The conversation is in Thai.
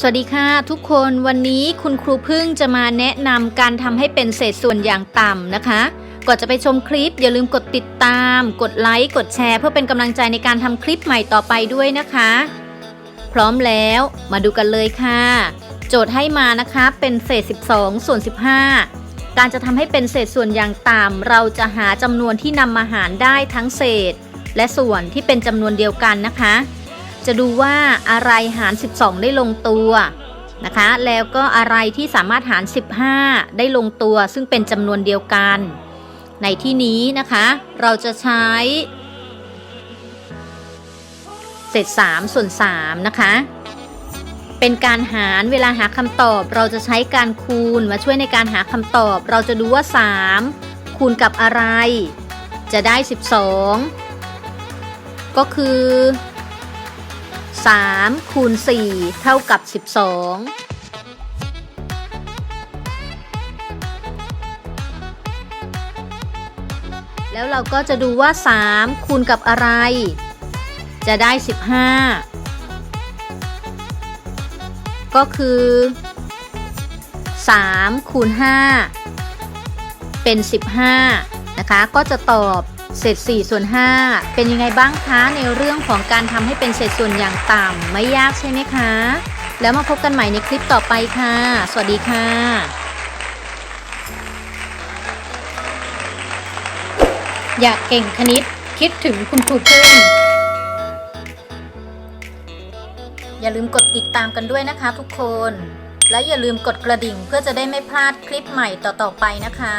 สวัสดีค่ะทุกคนวันนี้คุณครูพึ่งจะมาแนะนำการทำให้เป็นเศษส่วนอย่างต่ำนะคะ ก่อนจะไปชมคลิป อย่าลืมกดติดตาม กดไลค์กดแชร์เพื่อเป็นกำลังใจในการทำคลิปใหม่ต่อไปด้วยนะคะ พร้อมแล้วมาดูกันเลยค่ะ โจทย์ให้มานะคะเป็นเศษ 12 ส่วน 15 การจะทำให้เป็นเศษส่วนอย่างต่ำเราจะหาจำนวนที่นำมาหารได้ทั้งเศษ และส่วนที่เป็นจำนวนเดียวกันนะคะ จะดูว่าอะไรหาร 12 ได้ลงตัวนะคะ แล้วก็อะไรที่สามารถหาร 15 ได้ลงตัว ซึ่งเป็นจำนวนเดียวกัน ในที่นี้นะคะ เราจะใช้เศษ3ส่วน3นะคะ เป็นการหารเวลาหาคำตอบ เราจะใช้การคูณมาช่วยในการหาคำตอบ เราจะดูว่า 3 คูณกับอะไร จะได้ 12 ก็คือ 3คูณ4เท่ากับ 12แล้วเราก็จะดูว่า 3 คูณกับอะไร จะได้ 15 ก็คือ 3 คูณ 5 เป็น 15 นะคะ ก็จะตอบ เศษ4ส่วน5เป็นยังไงบ้างคะในเรื่องของการทำให้เป็นเศษส่วนอย่างต่ำไม่ยากใช่ไหมคะ แล้วมาพบกันใหม่ในคลิปต่อไปค่ะ สวัสดีค่ะอยากเก่งคณิตคิดถึงคุณครูพึ่งอย่าลืมกดติดตามกันด้วยนะคะทุกคน และอย่าลืมกดกระดิ่งเพื่อจะได้ไม่พลาดคลิปใหม่ต่อๆไปนะคะ